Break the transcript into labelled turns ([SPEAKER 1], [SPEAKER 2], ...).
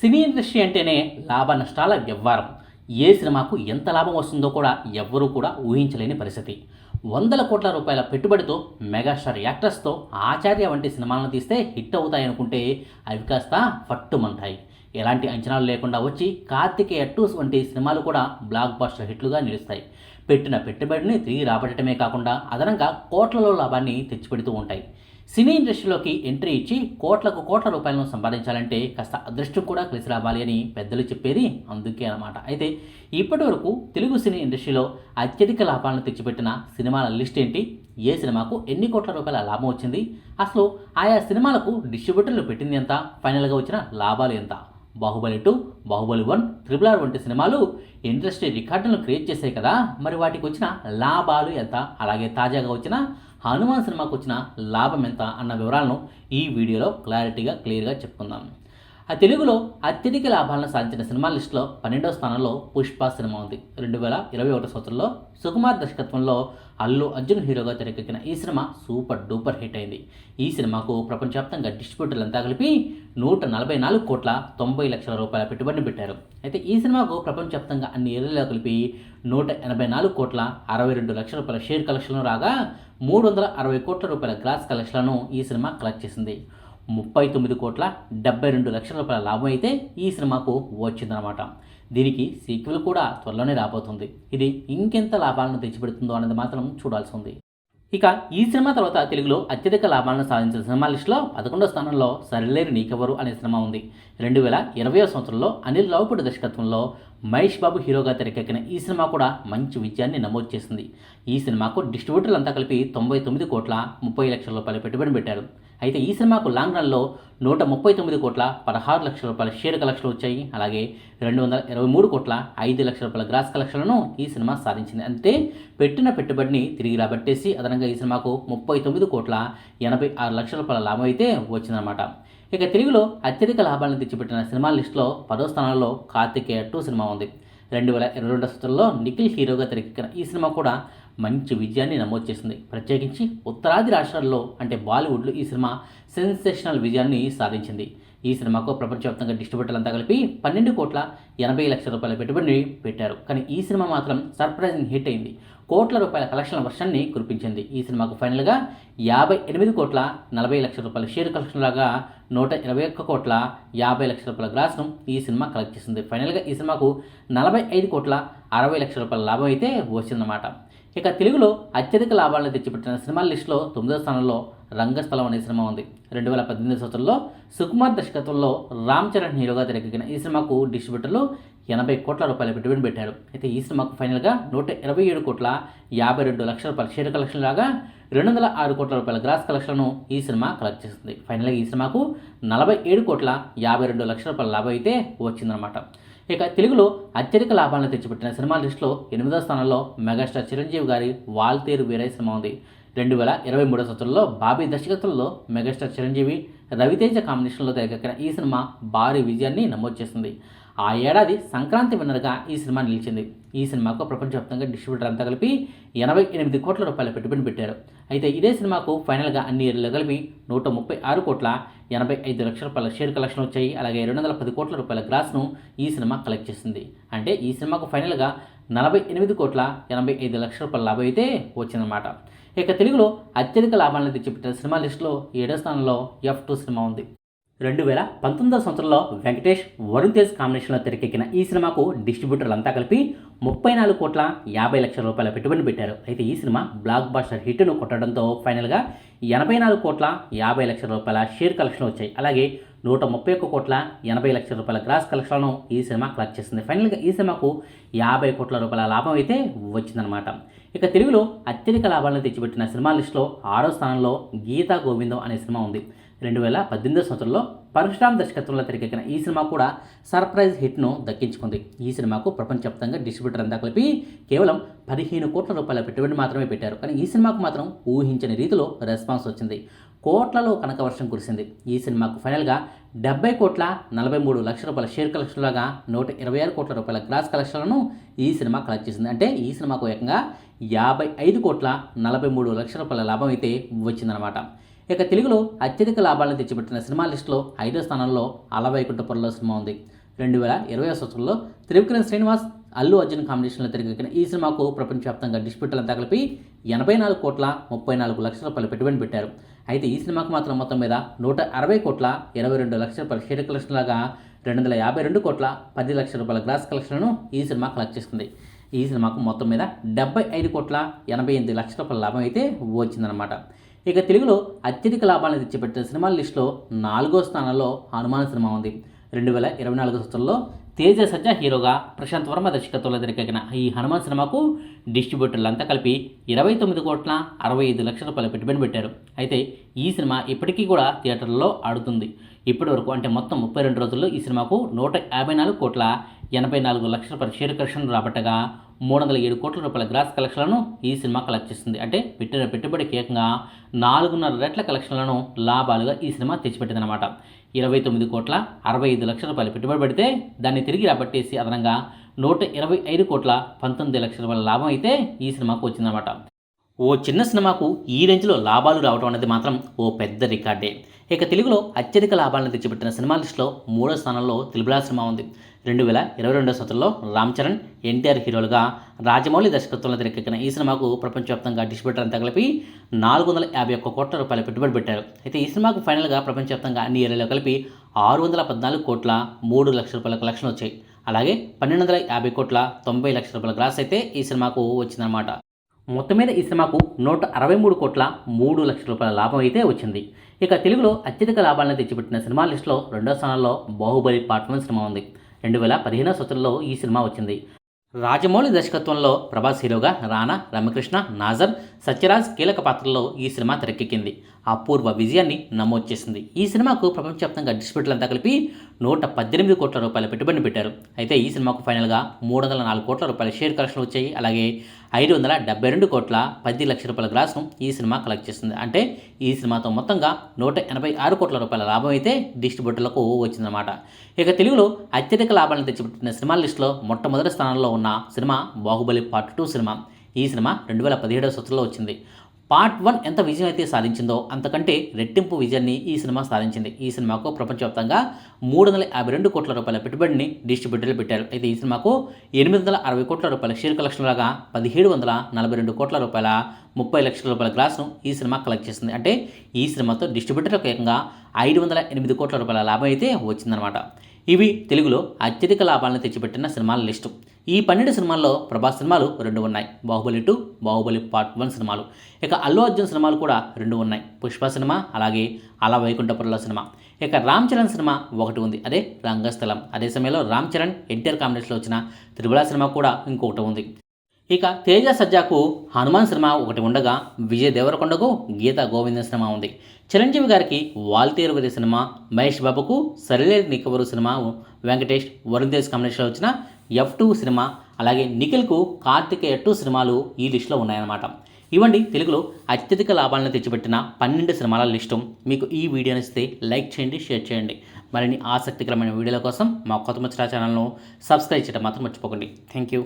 [SPEAKER 1] Cine industry అంటేనే లాభ నష్టాల వ్యవహారం ఏ సినిమాకు ఎంత లాభం వస్తుందో కూడా ఎవ్వరూ కూడా ఊహించలేని పరిస్థితి. వందల కోట్ల రూపాయల పెట్టుబడితో మెగాస్టార్ యాక్టర్స్తో ఆచార్య వంటి సినిమాలను తీస్తే హిట్ అవుతాయనుకుంటే అవి కాస్త పట్టుమంటాయి. ఎలాంటి అంచనాలు లేకుండా వచ్చి కార్తికేయ టూస్ వంటి సినిమాలు కూడా బ్లాక్ బాస్టర్ హిట్లుగా నిలుస్తాయి. పెట్టిన పెట్టుబడిని తిరిగి రాబట్టడమే కాకుండా అదనంగా కోట్లలో లాభాన్ని తెచ్చిపెడుతూ ఉంటాయి. సినీ ఇండస్ట్రీలోకి ఎంట్రీ ఇచ్చి కోట్లకు కోట్ల రూపాయలను సంపాదించాలంటే కాస్త అదృష్టం కూడా కలిసి రావాలి అని పెద్దలు చెప్పేది అందుకే అనమాట అయితే ఇప్పటి వరకు తెలుగు సినీ ఇండస్ట్రీలో అత్యధిక లాభాలను తెచ్చిపెట్టిన సినిమాల లిస్ట్ ఏంటి? ఏ సినిమాకు ఎన్ని కోట్ల రూపాయల లాభం వచ్చింది? అసలు ఆయా సినిమాలకు డిస్ట్రిబ్యూటర్లు పెట్టింది ఎంత? ఫైనల్గా వచ్చిన లాభాలు ఎంత? Baahubali two Baahubali one triple R వంటి సినిమాలు ఇండస్ట్రీ రికార్డులను క్రియేట్ చేశాయి కదా. మరి వాటికి వచ్చిన లాభాలు ఎంత? అలాగే తాజాగా వచ్చిన హనుమాన్ సినిమాకు వచ్చిన లాభం ఎంత అన్న వివరాలను ఈ వీడియోలో క్లారిటీగా క్లియర్గా చెప్పుకుందాం. ఆ తెలుగులో అత్యధిక లాభాలను సాధించిన సినిమా లిస్టులో పన్నెండవ స్థానంలో పుష్ప సినిమా ఉంది. రెండు వేల ఇరవై ఒకటో సంవత్సరంలో సుకుమార్ దర్శకత్వంలో అల్లు అర్జున్ హీరోగా తెరకెక్కిన ఈ సినిమా సూపర్ డూపర్ హిట్ అయింది. ఈ సినిమాకు ప్రపంచవ్యాప్తంగా డిస్ట్రిబ్యూటర్లు అంతా కలిపి నూట నలభై నాలుగు కోట్ల తొంభై లక్షల రూపాయల పెట్టుబడిని పెట్టారు. అయితే ఈ సినిమాకు ప్రపంచవ్యాప్తంగా అన్ని ఏరియాలో కలిపి నూట ఎనభై నాలుగు కోట్ల అరవై రెండు లక్షల రూపాయల షేర్ కలెక్షన్లు రాగా మూడు వందల అరవై కోట్ల రూపాయల గ్రాస్ కలెక్షన్లను ఈ సినిమా కలెక్ట్ చేసింది. ముప్పై తొమ్మిది కోట్ల డెబ్బై రెండు లక్షల రూపాయల లాభం అయితే ఈ సినిమాకు వచ్చిందనమాట దీనికి సీక్వెల్ కూడా త్వరలోనే రాబోతుంది. ఇది ఇంకెంత లాభాలను తెచ్చిపెడుతుందో అనేది మాత్రం చూడాల్సి ఉంది. ఇక ఈ సినిమా తర్వాత తెలుగులో అత్యధిక లాభాలను సాధించిన సినిమా లిస్టులో పదకొండో స్థానంలో సరిలేరు నీకెవరు అనే సినిమా ఉంది. రెండు వేల ఇరవై సంవత్సరంలో అనిల్ రావుపూడి దర్శకత్వంలో మహేష్ బాబు హీరోగా తెరకెక్కిన ఈ సినిమా కూడా మంచి విజయాన్ని నమోదు చేసింది. ఈ సినిమాకు డిస్ట్రిబ్యూటర్లంతా కలిపి తొంభై తొమ్మిది కోట్ల ముప్పై లక్షల రూపాయల పెట్టుబడి పెట్టారు. అయితే ఈ సినిమాకు లాంగ్ రన్లో నూట ముప్పై తొమ్మిది కోట్ల పదహారు లక్షల రూపాయల షేర్ కలెక్షన్లు వచ్చాయి. అలాగే రెండు వందల ఇరవై మూడు కోట్ల ఐదు లక్షల రూపాయల గ్రాస్ కలెక్షన్లను ఈ సినిమా సాధించింది. అంటే పెట్టిన పెట్టుబడిని తిరిగి రాబట్టేసి అదనంగా ఈ సినిమాకు ముప్పై తొమ్మిది కోట్ల ఎనభై ఆరు లక్షల రూపాయల లాభం అయితే వచ్చిందన్నమాట. ఇక తెలుగులో అత్యధిక లాభాలను తెచ్చిపెట్టిన సినిమా లిస్టులో పదో స్థానంలో కార్తికేయ టూ సినిమా ఉంది. రెండు వేల ఇరవై రెండు సంవత్సరంలో నిఖిల్ హీరోగా తెరకెక్కిన ఈ సినిమా కూడా మంచి విజయాన్ని నమోదు చేసింది. ప్రత్యేకించి ఉత్తరాది రాష్ట్రాల్లో అంటే బాలీవుడ్లో ఈ సినిమా సెన్సేషనల్ విజయాన్ని సాధించింది. ఈ సినిమాకు ప్రపంచవ్యాప్తంగా డిస్ట్రిబ్యూటర్లంతా కలిపి పన్నెండు కోట్ల ఎనభై లక్షల రూపాయల పెట్టుబడిని పెట్టారు. కానీ ఈ సినిమా మాత్రం సర్ప్రైజింగ్ హిట్ అయింది. కోట్ల రూపాయల కలెక్షన్ల వర్షాన్ని కురిపించింది. ఈ సినిమాకు ఫైనల్గా యాభై ఎనిమిది కోట్ల నలభై లక్షల రూపాయల షేర్ కలెక్షన్లాగా నూట ఇరవై ఒక్క కోట్ల యాభై లక్షల రూపాయల గ్రాస్ను ఈ సినిమా కలెక్ట్ చేసింది. ఫైనల్గా ఈ సినిమాకు నలభై ఐదు కోట్ల అరవై లక్షల రూపాయల లాభం అయితే వచ్చిందన్నమాట. ఇక తెలుగులో అత్యధిక లాభాలను తెచ్చిపెట్టిన సినిమాల లిస్టులో తొమ్మిదో స్థానంలో రంగస్థలం అనే సినిమా ఉంది. రెండు వేల పద్దెనిమిది సంవత్సరంలో సుకుమార్ దర్శకత్వంలో రామ్ చరణ్ హీరోగా తెరకెక్కిన ఈ సినిమాకు డిస్ట్రిబ్యూటర్లు ఎనభై కోట్ల రూపాయల పెట్టుబడి పెట్టారు. అయితే ఈ సినిమాకు ఫైనల్గా నూట ఇరవై ఏడు కోట్ల యాభై రెండు లక్షల రూపాయల షేర్ కలెక్షన్ లాగా రెండు వందల ఆరు కోట్ల రూపాయల గ్రాస్ కలెక్షన్ను ఈ సినిమా కలెక్ట్ చేస్తుంది ఫైనల్గా ఈ సినిమాకు నలభై ఏడు కోట్ల యాభై రెండు లక్షల రూపాయల లాభం అయితే వచ్చిందనమాట ఇక తెలుగులో అత్యధిక లాభాలను తెచ్చిపెట్టిన సినిమా లిస్టులో ఎనిమిదో స్థానంలో మెగాస్టార్ చిరంజీవి గారి వాల్తేరు వీరయ్య సినిమా ఉంది. రెండు వేల ఇరవై మూడో సంవత్సరంలో బాబీ దర్శకత్వంలో మెగాస్టార్ చిరంజీవి రవితేజ కాంబినేషన్లో తెరకెక్కిన ఈ సినిమా భారీ విజయాన్ని నమోదు చేసింది. ఆ ఏడాది సంక్రాంతి విన్నర్గా ఈ సినిమా నిలిచింది. ఈ సినిమాకు ప్రపంచవ్యాప్తంగా డిస్ట్రిబ్యూటర్ అంతా కలిపి ఎనభై ఎనిమిది కోట్ల రూపాయల పెట్టుబడి పెట్టారు. అయితే ఇదే సినిమాకు ఫైనల్గా అన్ని ఏరియాలో కలిపి నూట ముప్పై ఆరు కోట్ల ఎనభై ఐదు లక్షల రూపాయల షేర్ కలెక్షన్ వచ్చాయి. అలాగే రెండు వందల పది కోట్ల రూపాయల గ్రాస్ను ఈ సినిమా కలెక్ట్ చేసింది. అంటే ఈ సినిమాకు ఫైనల్గా నలభై ఎనిమిది కోట్ల ఎనభై ఐదు లక్షల రూపాయల లాభం అయితే వచ్చిందన్నమాట. ఇక తెలుగులో అత్యధిక లాభాలను తెచ్చిపెట్టిన సినిమా లిస్టులో ఏడో స్థానంలో ఎఫ్ టూ సినిమా ఉంది. రెండు వేల పంతొమ్మిదవ సంవత్సరంలో వెంకటేష్ వరుణ్ తేజ్ కాంబినేషన్లో తెరకెక్కిన ఈ సినిమాకు డిస్ట్రిబ్యూటర్లు అంతా కలిపి ముప్పై నాలుగు కోట్ల యాభై లక్షల రూపాయల పెట్టుబడి పెట్టారు. అయితే ఈ సినిమా బ్లాక్ బాస్టర్ హిట్ను కొట్టడంతో ఫైనల్గా ఎనభై నాలుగు కోట్ల యాభై లక్షల రూపాయల షేర్ కలెక్షన్ వచ్చాయి. అలాగే నూట ముప్పై ఒక్క కోట్ల ఎనభై లక్షల రూపాయల గ్రాస్ కలెక్షన్లను ఈ సినిమా కలెక్ట్ చేసింది. ఫైనల్గా ఈ సినిమాకు యాభై కోట్ల రూపాయల లాభం అయితే వచ్చిందనమాట ఇక తెలుగులో అత్యధిక లాభాలను తెచ్చిపెట్టిన సినిమా లిస్టులో ఆరో స్థానంలో గీతా గోవిందం అనే సినిమా ఉంది. రెండు వేల పద్దెనిమిదో సంవత్సరంలో పరశురామ్ దర్శకత్వంలో తెరకెక్కిన ఈ సినిమా కూడా సర్ప్రైజ్ హిట్ను దక్కించుకుంది. ఈ సినిమాకు ప్రపంచవ్యాప్తంగా డిస్ట్రిబ్యూటర్ అంతా కలిపి కేవలం పదిహేను కోట్ల రూపాయల పెట్టుబడి మాత్రమే పెట్టారు. కానీ ఈ సినిమాకు మాత్రం ఊహించని రీతిలో రెస్పాన్స్ వచ్చింది. కోట్లలో కనక వర్షం కురిసింది. ఈ సినిమాకు ఫైనల్గా డెబ్బై కోట్ల నలభై మూడు లక్షల రూపాయల షేర్ కలెక్షన్లాగా నూట ఇరవై ఆరు కోట్ల రూపాయల గ్రాస్ కలెక్షన్లను ఈ సినిమా కలెక్ట్ చేసింది. అంటే ఈ సినిమాకు ఏకంగా యాభై ఐదు కోట్ల నలభై మూడు లక్షల రూపాయల లాభం అయితే వచ్చిందనమాట ఇక తెలుగులో అత్యధిక లాభాలను తెచ్చిపెట్టిన సినిమా లిస్టులో ఐదో స్థానంలో అలవైకుంఠపురంలో సినిమా ఉంది. రెండు వేల ఇరవై సంవత్సరంలో త్రివిక్రమ్ శ్రీనివాస్ అల్లు అర్జున్ కాంబినేషన్లో తెరకెక్కిన ఈ సినిమాకు ప్రపంచవ్యాప్తంగా డిస్ట్రిబ్యూటర్లంతా కలిపి ఎనభై నాలుగు కోట్ల ముప్పై నాలుగు లక్షల రూపాయలు పెట్టుబడి పెట్టారు. అయితే ఈ సినిమాకు మాత్రం మొత్తం మీద నూట అరవై కోట్ల ఇరవై రెండు లక్షల రూపాయల షేర్ కలెక్షన్ లాగా రెండు వందల యాభై రెండు కోట్ల పది లక్షల రూపాయల గ్రాస్ కలెక్షన్లను ఈ సినిమా కలెక్ట్ చేస్తుంది ఈ సినిమాకు మొత్తం మీద డెబ్బై ఐదు కోట్ల ఎనభై ఎనిమిది లక్షల రూపాయల లాభం అయితే వచ్చిందనమాట ఇక తెలుగులో అత్యధిక లాభాలను తెచ్చిపెట్టిన సినిమాల లిస్టులో నాలుగో స్థానంలో హనుమాన్ సినిమా ఉంది. రెండు వేల ఇరవై నాలుగు సంవత్సరంలో తేజ సజ్జ హీరోగా ప్రశాంత్ వర్మ దర్శకత్వంలో తెరకెక్కిన ఈ హనుమాన్ సినిమాకు డిస్ట్రిబ్యూటర్లు అంతా కలిపి ఇరవై తొమ్మిది కోట్ల అరవై ఐదు లక్షల రూపాయల పెట్టుబడి పెట్టారు. అయితే ఈ సినిమా ఇప్పటికీ కూడా థియేటర్లలో ఆడుతుంది. ఇప్పటి వరకు అంటే మొత్తం ముప్పై రెండు రోజుల్లో ఈ సినిమాకు నూట యాభై నాలుగు కోట్ల ఎనభై నాలుగు లక్షల రూపాయల షేర్ కలెక్షన్ రాబట్టగా మూడు వందల ఏడు కోట్ల రూపాయల గ్రాస్ కలెక్షన్లను ఈ సినిమా కలెక్ట్ చేస్తుంది అంటే పెట్టిన పెట్టుబడికి ఏకంగా నాలుగున్నర రెట్ల కలెక్షన్లను లాభాలుగా ఈ సినిమా తెచ్చిపెట్టిందనమాట ఇరవై తొమ్మిది కోట్ల అరవై ఐదు లక్షల రూపాయలు పెట్టుబడి పెడితే దాన్ని తిరిగి రాబట్టేసి అదనంగా నూట ఇరవై ఐదు కోట్ల పంతొమ్మిది లక్షల రూపాయల లాభం అయితే ఈ సినిమాకు వచ్చిందనమాట ఓ చిన్న సినిమాకు ఈ రేంజ్లో లాభాలు రావడం అనేది మాత్రం ఓ పెద్ద రికార్డే. ఇక తెలుగులో అత్యధిక లాభాలను తెచ్చిపెట్టిన సినిమా లిస్టులో మూడో స్థానంలో త్రిబులా సినిమా ఉంది. రెండు వేల ఇరవై రెండో సంవత్సరంలో రామ్ చరణ్ ఎన్టీఆర్ హీరోలుగా రాజమౌళి దర్శకత్వంలో తెరకెక్కిన ఈ సినిమాకు ప్రపంచవ్యాప్తంగా డిస్ట్రిబ్యూటర్ అంతా కలిపి నాలుగు వందల యాభై ఒక్క కోట్ల రూపాయల పెట్టుబడి పెట్టారు. అయితే ఈ సినిమాకు ఫైనల్గా ప్రపంచవ్యాప్తంగా అన్ని ఏరియాలో కలిపి ఆరు వందల పద్నాలుగు కోట్ల మూడు లక్షల రూపాయల కలెక్షన్ వచ్చాయి. అలాగే పన్నెండు వందల యాభై కోట్ల తొంభై లక్షల రూపాయల గ్రాస్ అయితే ఈ సినిమాకు వచ్చిందనమాట మొత్తం మీద ఈ సినిమాకు నూట అరవై మూడు కోట్ల మూడు లక్షల రూపాయల లాభం అయితే వచ్చింది. ఇక తెలుగులో అత్యధిక లాభాలను తెచ్చిపెట్టిన సినిమా లిస్టులో రెండో స్థానంలో బాహుబలి పార్ట్ వన్ సినిమా ఉంది. రెండు వేల పదిహేనో సంవత్సరంలో ఈ సినిమా వచ్చింది. రాజమౌళి దర్శకత్వంలో ప్రభాస్ హీరోగా రానా రమకృష్ణ నాజర్ సత్యరాజ్ కీలక పాత్రలో ఈ సినిమా తెరకెక్కింది. అపూర్వ విజయాన్ని నమోదు చేసింది. ఈ సినిమాకు ప్రపంచవ్యాప్తంగా డిస్ట్రిబ్యూటర్లంతా కలిపి నూట పద్దెనిమిది కోట్ల రూపాయల పెట్టుబడిని పెట్టారు. అయితే ఈ సినిమాకు ఫైనల్గా మూడు వందల నాలుగు కోట్ల రూపాయల షేర్ కలెక్షన్ వచ్చాయి. అలాగే ఐదు వందల డెబ్బై రెండు కోట్ల పది లక్షల రూపాయల గ్రాస్ను ఈ సినిమా కలెక్ట్ చేసింది. అంటే ఈ సినిమాతో మొత్తంగా నూట ఎనభై ఆరు కోట్ల రూపాయల లాభం అయితే డిస్ట్రిబ్యూటర్లకు వచ్చిందన్నమాట. ఇక తెలుగులో అత్యధిక లాభాలను తెచ్చిపెట్టిన సినిమా లిస్టులో మొట్టమొదటి స్థానంలో ఉన్న cinema Baahubali part two cinema. ఈ సినిమా రెండు వేల పదిహేడవ సంవత్సరంలో వచ్చింది. పార్ట్ వన్ ఎంత విజయం అయితే సాధించిందో అంతకంటే రెట్టింపు విజయాన్ని ఈ సినిమా సాధించింది. ఈ సినిమాకు ప్రపంచవ్యాప్తంగా మూడు వందల యాభై రెండు కోట్ల రూపాయల పెట్టుబడిని డిస్ట్రిబ్యూటర్లు పెట్టారు. అయితే ఈ సినిమాకు ఎనిమిది వందల అరవై కోట్ల రూపాయల షేర్ కలెక్షన్ లాగా పదిహేడు వందల నలభై రెండు కోట్ల రూపాయల ముప్పై లక్షల రూపాయల గ్రాస్ను ఈ సినిమా కలెక్ట్ చేసింది. అంటే ఈ సినిమాతో డిస్ట్రిబ్యూటర్లకు ఏకంగా ఐదు వందల ఎనిమిది కోట్ల రూపాయల లాభం అయితే వచ్చిందనమాట ఇవి తెలుగులో అత్యధిక లాభాలను తెచ్చిపెట్టిన సినిమాల లిస్టు. ఈ పన్నెండు సినిమాల్లో ప్రభాస్ సినిమాలు రెండు ఉన్నాయి. Baahubali two Baahubali part one సినిమాలు. ఇక అల్లు అర్జున్ సినిమాలు కూడా రెండు ఉన్నాయి. పుష్ప సినిమా అలాగే అలా వైకుంఠపురంలో సినిమా. ఇక రామ్ చరణ్ సినిమా ఒకటి ఉంది. అదే రంగస్థలం. అదే సమయంలో రామ్ చరణ్ ఎన్టీఆర్ కాంబినేషన్లో వచ్చిన త్రిబుల సినిమా కూడా ఇంకొకటి ఉంది. ఇక తేజ సజ్జాకు హనుమాన్ సినిమా ఒకటి ఉండగా విజయ్ దేవరకొండకు గీత గోవింద సినిమా ఉంది. చిరంజీవి గారికి వాల్తేరువరి సినిమా మహేష్ బాబుకు సరిలేరు నికవరు సినిమా వెంకటేష్ వరుణ్ తేజ్ కాంబినేషన్లో వచ్చిన ఎఫ్ టూ సినిమా అలాగే నిఖిల్కు కార్తికేయ టూ సినిమాలు ఈ లిస్టులో ఉన్నాయన్నమాట. ఇవ్వండి తెలుగులో అత్యధిక లాభాలను తెచ్చిపెట్టిన పన్నెండు సినిమాల లిస్టు. మీకు ఈ వీడియో నచ్చితే లైక్ చేయండి షేర్ చేయండి. మరిన్ని ఆసక్తికరమైన వీడియోల కోసం మా కొత్త ముచ్చట ఛానల్ను సబ్స్క్రైబ్ చేయడం మాత్రం మర్చిపోకండి. Thank you.